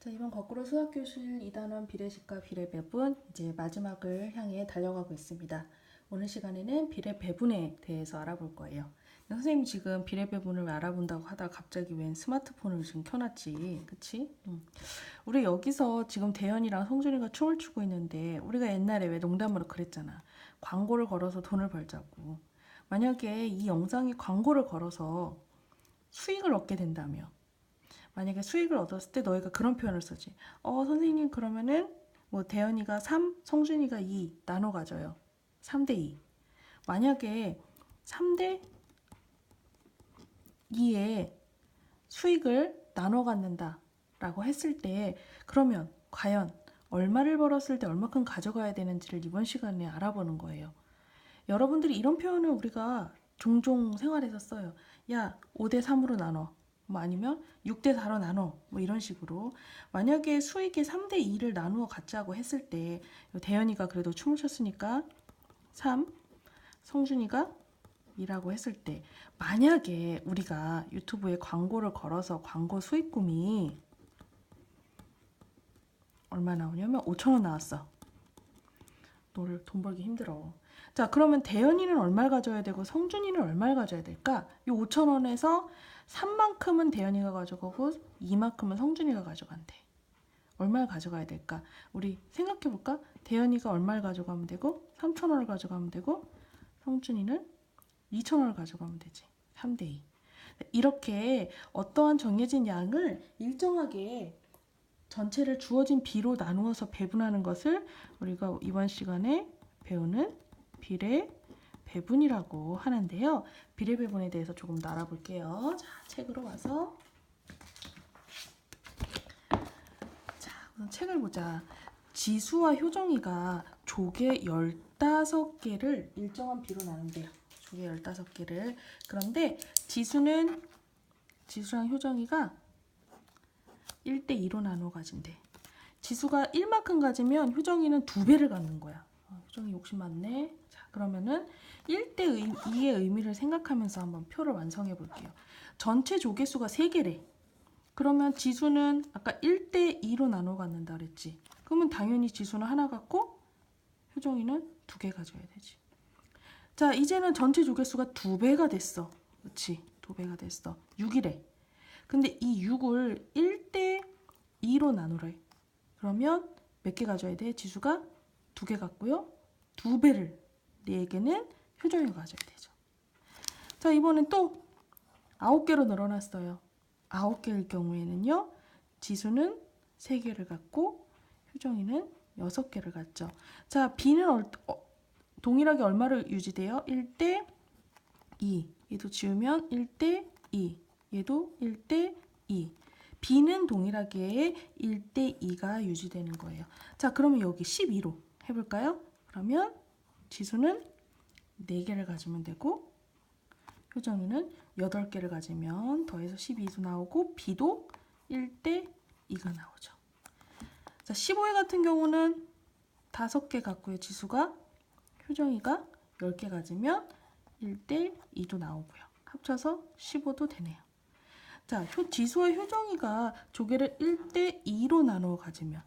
자, 이번 거꾸로 수학교실 2단원 비례식과 비례배분 이제 마지막을 향해 달려가고 있습니다. 오늘 시간에는 비례배분에 대해서 알아볼 거예요. 선생님이 지금 비례배분을 알아본다고 하다가 갑자기 웬 스마트폰을 지금 켜놨지, 그치? 응. 우리 여기서 지금 대현이랑 성준이가 춤을 추고 있는데 우리가 옛날에 왜 농담으로 그랬잖아. 광고를 걸어서 돈을 벌자고. 만약에 이 영상에 광고를 걸어서 수익을 얻게 된다며 만약에 수익을 얻었을 때 너희가 그런 표현을 쓰지. 어, 선생님 그러면은 뭐 대현이가 3, 성준이가 2 나눠 가져요. 3대 2. 만약에 3대 2의 수익을 나눠 갖는다 라고 했을 때 그러면 과연 얼마를 벌었을 때 얼마큼 가져가야 되는지를 이번 시간에 알아보는 거예요. 여러분들이 이런 표현을 우리가 종종 생활에서 써요. 야, 5대 3으로 나눠. 뭐 아니면 6대 4로 나눠. 뭐 이런 식으로. 만약에 수익의 3대 2를 나누어 갖자고 했을 때 대현이가 그래도 춤을 췄으니까 3, 성준이가 2라고 했을 때 만약에 우리가 유튜브에 광고를 걸어서 광고 수익금이 얼마 나오냐면 5천 원 나왔어. 너를 돈 벌기 힘들어. 자, 그러면 대현이는 얼마를 가져야 되고 성준이는 얼마를 가져야 될까? 이 5천 원에서 3만큼은 대현이가 가져가고 2만큼은 성준이가 가져간대. 얼마를 가져가야 될까? 우리 생각해 볼까? 대현이가 얼마를 가져가면 되고 3천 원을 가져가면 되고 성준이는 2천 원을 가져가면 되지. 3대 2. 이렇게 어떠한 정해진 양을 일정하게 전체를 주어진 비로 나누어서 배분하는 것을 우리가 이번 시간에 배우는 비례 배분이라고 하는데요. 비례 배분에 대해서 조금 더 알아볼게요. 자, 책으로 와서 자, 우선 책을 보자. 지수와 효정이가 조개 15개를 일정한 비로 나눈대요. 조개 15개를. 그런데 지수는 지수랑 효정이가 1대 2로 나눠 가진대. 지수가 1만큼 가지면 효정이는 두 배를 갖는 거야. 어, 효정이 욕심 많네. 자, 그러면은 1대 2의 의미를 생각하면서 한번 표를 완성해 볼게요. 전체 조개수가 3개래. 그러면 지수는 아까 1대 2로 나눠 갖는다 그랬지. 그러면 당연히 지수는 하나 갖고 효정이는 두 개 가져야 되지. 자, 이제는 전체 조개수가 두 배가 됐어. 그렇지? 두 배가 됐어. 6이래. 근데 이 6을 1대 2로 나누래. 그러면 몇 개 가져야 돼? 지수가 두 개 갖고요. 두 배를 네 개는 효정이가 가져야 되죠. 자, 이번엔 또 아홉 개로 늘어났어요. 아홉 개일 경우에는요. 지수는 세 개를 갖고 효정이는 여섯 개를 갖죠. 자, B는 얼, 어, 동일하게 얼마를 유지돼요? 1대 2. 얘도 지우면 1대 2. 얘도 1대 2. B는 동일하게 1대 2가 유지되는 거예요. 자, 그러면 여기 12로 해볼까요? 그러면 지수는 4개를 가지면 되고 효정이는 8개를 가지면 더해서 12도 나오고 B도 1대 2가 나오죠. 자, 15회 같은 경우는 5개 갖고요. 지수가 효정이가 10개 가지면 1대 2도 나오고요. 합쳐서 15도 되네요. 자, 효, 지수와 효정이가 조개를 1대 2로 나누어 가지면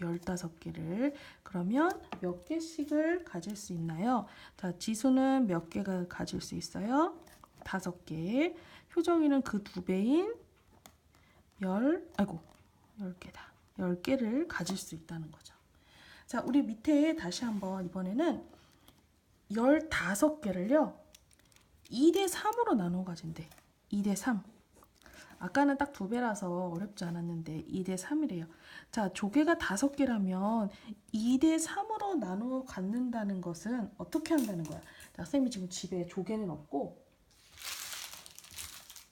15개를 그러면 몇 개씩을 가질 수 있나요? 자, 지수는 몇 개가 가질 수 있어요? 5개. 효정이는 그 두 배인 10, 아이고, 10개다. 10개를 가질 수 있다는 거죠. 자, 우리 밑에 다시 한번 이번에는 15개를요. 2대 3으로 나눠 가진대. 2대 3. 아까는 딱 두 배라서 어렵지 않았는데 2대 3이래요. 자, 조개가 다섯 개라면 2대 3으로 나누어 갖는다는 것은 어떻게 한다는 거야? 자, 쌤이 지금 집에 조개는 없고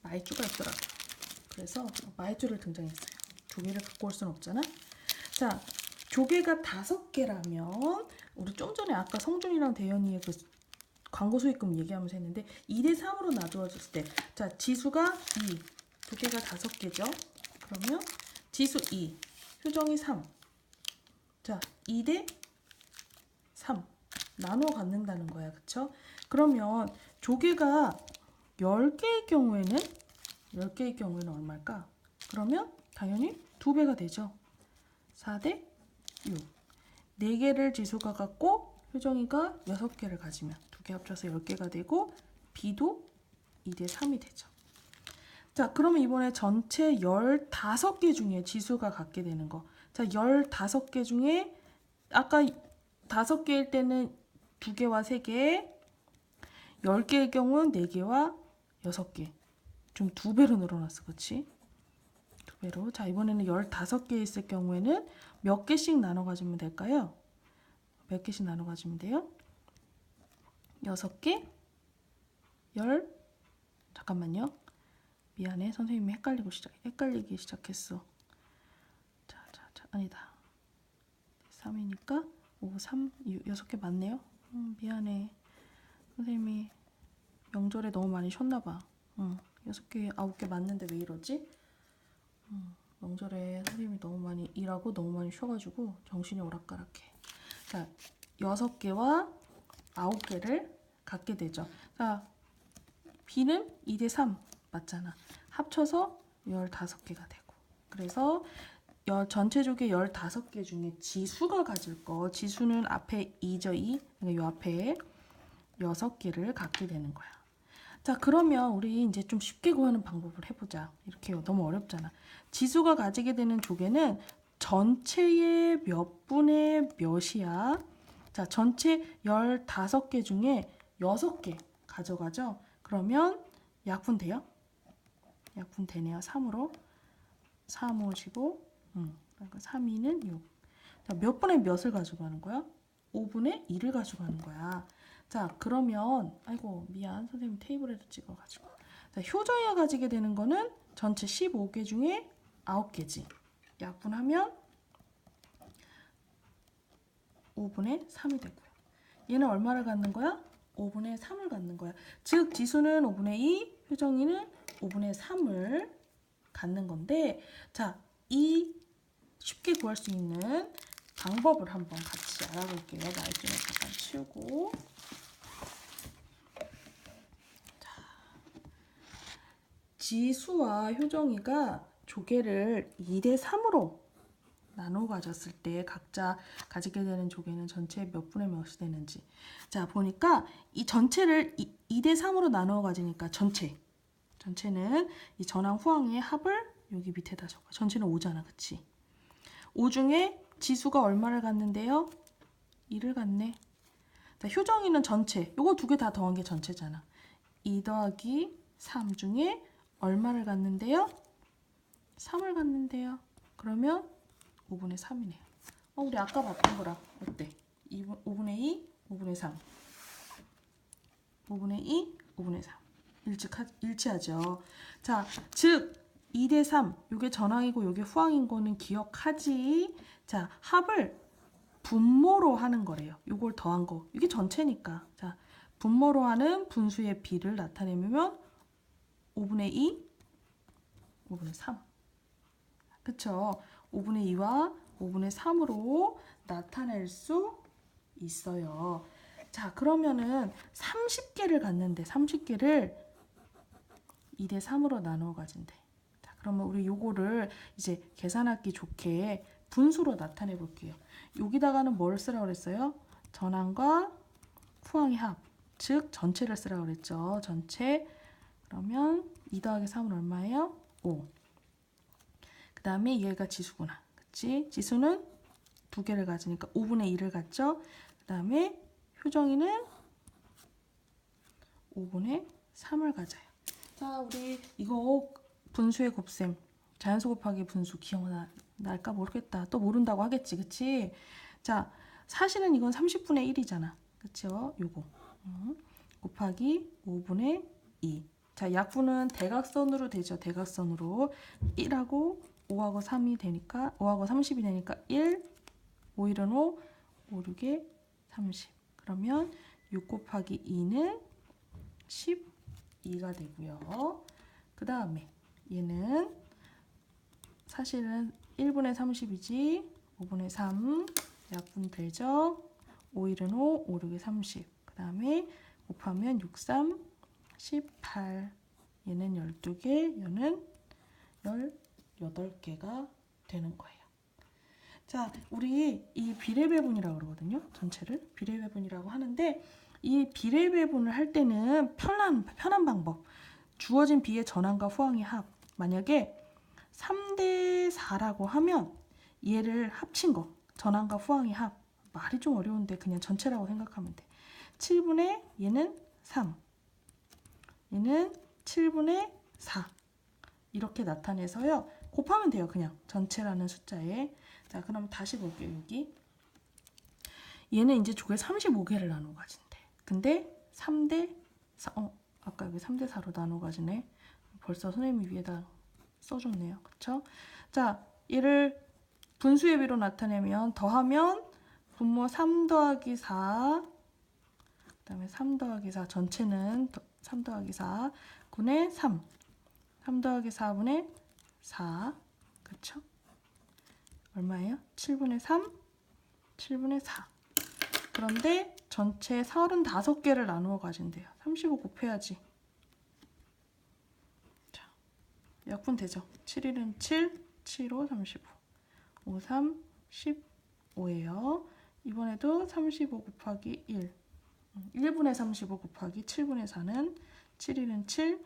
마이쮸가 있더라고. 그래서 마이쮸를 등장했어요. 조개를 갖고 올 수는 없잖아. 자, 조개가 다섯 개라면 우리 좀 전에 아까 성준이랑 대현이의 그 광고 수익금 얘기하면서 했는데 2대 3으로 나누어졌을 때, 자 지수가 2, 조개가 다섯 개죠. 그러면 지수 2, 효정이 3. 자, 2 대 3 나누어 갖는다는 거야. 그쵸? 그러면 조개가 10개의 경우에는 10개의 경우에는 얼마일까? 그러면 당연히 두 배가 되죠. 4 대 6. 4개를 지수가 갖고 효정이가 6개를 가지면 두개 합쳐서 10개가 되고 B도 2 대 3이 되죠. 자, 그러면 이번에 전체 15개 중에 지수가 갖게 되는 거. 자, 15개 중에 아까 5개일 때는 2개와 3개, 10개의 경우는 4개와 6개. 좀 두 배로 늘어났어. 그치? 두 배로. 자, 이번에는 15개 있을 경우에는 몇 개씩 나눠 가지면 될까요? 몇 개씩 나눠 가지면 돼요? 6개? 10? 잠깐만요. 미안해. 선생님이 헷갈리고 시작, 헷갈리기 시작했어. 자, 자, 자, 아니다. 3이니까 5, 3, 6, 6개 맞네요. 음, 미안해. 선생님이 명절에 너무 많이 쉬었나 봐. 응, 6개, 9개 맞는데 왜 이러지? 음, 명절에 선생님이 너무 많이 일하고 너무 많이 쉬어가지고 정신이 오락가락해. 자, 6개와 9개를 갖게 되죠. 자, B는 2대 3 맞잖아. 합쳐서 15개가 되고. 그래서 여- 전체 조개 15개 중에 지수가 가질 거, 지수는 앞에 2죠, 2. 그러니까 요 앞에 6개를 갖게 되는 거야. 자, 그러면 우리 이제 좀 쉽게 구하는 방법을 해보자. 이렇게요. 너무 어렵잖아. 지수가 가지게 되는 조개는 전체의 몇 분의 몇이야? 자, 전체 15개 중에 6개 가져가죠? 그러면 약분 돼요? 약분 되네요. 3으로. 3 오시고, 음, 그러니까 3, 2는 6. 자, 몇 분의 몇을 가져가는 거야? 5분의 1을 가져가는 거야. 자, 그러면, 아이고, 미안. 선생님 테이블에도 찍어가지고. 자, 효정이가 가지게 되는 거는 전체 15개 중에 9개지. 약분하면 5분의 3이 되고요. 얘는 얼마를 갖는 거야? 5분의 3을 갖는 거야. 즉 지수는 5분의 2, 효정이는 5분의 3을 갖는 건데 자, 이 쉽게 구할 수 있는 방법을 한번 같이 알아볼게요. 말좀을 잠깐 치우고 자, 지수와 효정이가 조개를 2대 3으로 나눠 가졌을 때 각자 가지게 되는 조개는 전체 몇 분의 몇이 되는지. 자, 보니까 이 전체를 2, 2대 3으로 나누어 가지니까 전체. 전체는 이 전항 후항의 합을 여기 밑에다 적어. 전체는 5잖아. 그치? 5 중에 지수가 얼마를 갖는데요? 2를 갖네. 자, 효정이는 전체. 요거 두 개 다 더한 게 전체잖아. 2 더하기 3 중에 얼마를 갖는데요? 3을 갖는데요. 그러면 5분의 3이네요. 어, 우리 아까 봤던 거랑 어때? 2분, 5분의 2, 5분의 3. 5분의 2, 5분의 3. 일치하, 일치하죠. 자, 즉 2대 3. 요게 전항이고 요게 후항인 거는 기억하지. 자, 합을 분모로 하는 거래요. 요걸 더한 거. 이게 전체니까. 자, 분모로 하는 분수의 비를 나타내면 5분의 2, 5분의 3. 그쵸? 5분의 2와 5분의 3으로 나타낼 수 있어요. 자, 그러면은 30개를 갖는데 30개를 2대 3으로 나누어 가진대. 자, 그러면 우리 요거를 이제 계산하기 좋게 분수로 나타내 볼게요. 여기다가는 뭘 쓰라고 그랬어요? 전항과 후항의 합. 즉 전체를 쓰라고 그랬죠. 전체. 그러면 2 더하기 3은 얼마예요? 5. 그 다음에 얘가 지수구나. 그치? 지수는 두 개를 가지니까 5분의 1을 갖죠? 그 다음에 효정이는 5분의 3을 가져요. 자, 우리 이거 분수의 곱셈, 자연수 곱하기 분수 기억나, 날까 모르겠다. 또 모른다고 하겠지, 그치? 자, 사실은 이건 30분의 1이잖아. 그쵸? 요거. 음, 곱하기 5분의 2. 자, 약분은 대각선으로 되죠. 대각선으로 1하고 5하고 3이 되니까 5하고 30이 되니까 1, 5, 1은 5, 5, 6에 30. 그러면 6 곱하기 2는 12가 되고요. 그 다음에 얘는 사실은 1분의 30이지 5분의 3 약분 되죠. 5, 1은 5, 5, 6에 30. 그 다음에 곱하면 6, 3, 18. 얘는 12개, 얘는 18개가 되는 거예요. 자, 우리 이 비례배분이라고 그러거든요. 전체를 비례배분이라고 하는데 이 비례 배분을 할 때는 편한 편한 방법. 주어진 비의 전항과 후항의 합. 만약에 3대 4라고 하면 얘를 합친 거. 전항과 후항의 합. 말이 좀 어려운데 그냥 전체라고 생각하면 돼. 7분의 얘는 3. 얘는 7분의 4. 이렇게 나타내서요. 곱하면 돼요. 그냥 전체라는 숫자에. 자, 그럼 다시 볼게요. 여기. 얘는 이제 조개 35개를 나눠 가진대. 근데 3대 4, 어, 아까 여기 3대 4로 나눠 가지네. 벌써 선생님이 위에다 써줬네요. 그쵸? 자, 얘를 분수의 비로 나타내면 더하면 분모 3 더하기 4, 그 다음에 3 더하기 4, 전체는 3 더하기 4, 9의 3, 3 더하기 4분의 4, 그쵸? 얼마예요? 7분의 3, 7분의 4. 그런데 전체 35개를 나누어 가진대요. 35 곱해야지. 자, 약분 되죠? 7일은 7, 7, 5, 35. 5, 3, 15예요. 이번에도 35 곱하기 1. 1분의 35 곱하기 7분의 4는 7일은 7,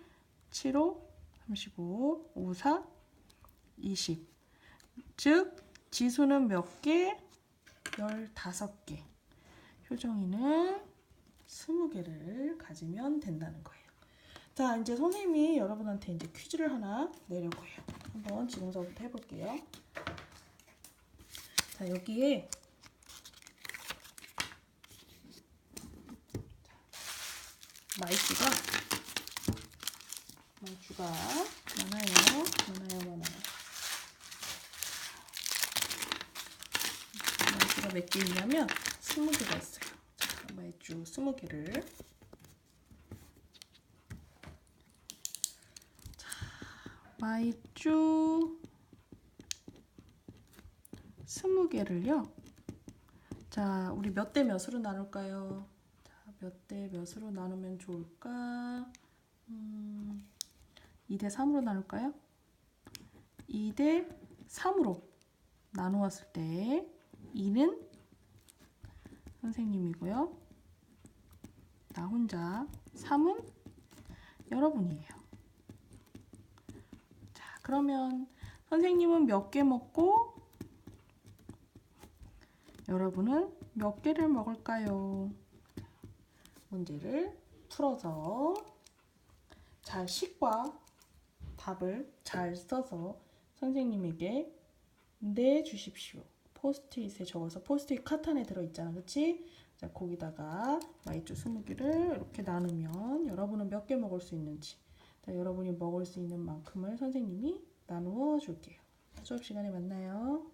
7, 5, 35, 5, 4, 20. 즉, 지수는 몇 개? 15개. 효정이는 20개를 가지면 된다는 거예요. 자, 이제 선생님이 여러분한테 이제 퀴즈를 하나 내려고 해요. 한번 지금서부터 해볼게요. 자, 여기에 마이크가 마이크가 많아요. 많아요, 많아요. 마이크가 몇 개 있냐면 20개가 있어요. 자, 마이쮸 20개를 자, 마이쮸 20개를요. 자, 우리 몇 대 몇으로 나눌까요? 자, 몇 대 몇으로 나누면 좋을까? 음, 2대 3으로 나눌까요? 2대 3으로 나누었을 때 2는 선생님이고요. 나 혼자 3은 여러분이에요. 자, 그러면 선생님은 몇 개 먹고 여러분은 몇 개를 먹을까요? 문제를 풀어서 잘 식과 답을 잘 써서 선생님에게 내주십시오. 포스트잇에 적어서 포스트잇 카탄에 들어있잖아. 그치? 자, 거기다가 마이쮸 20개를 이렇게 나누면 여러분은 몇 개 먹을 수 있는지 자, 여러분이 먹을 수 있는 만큼을 선생님이 나누어 줄게요. 수업 시간에 만나요.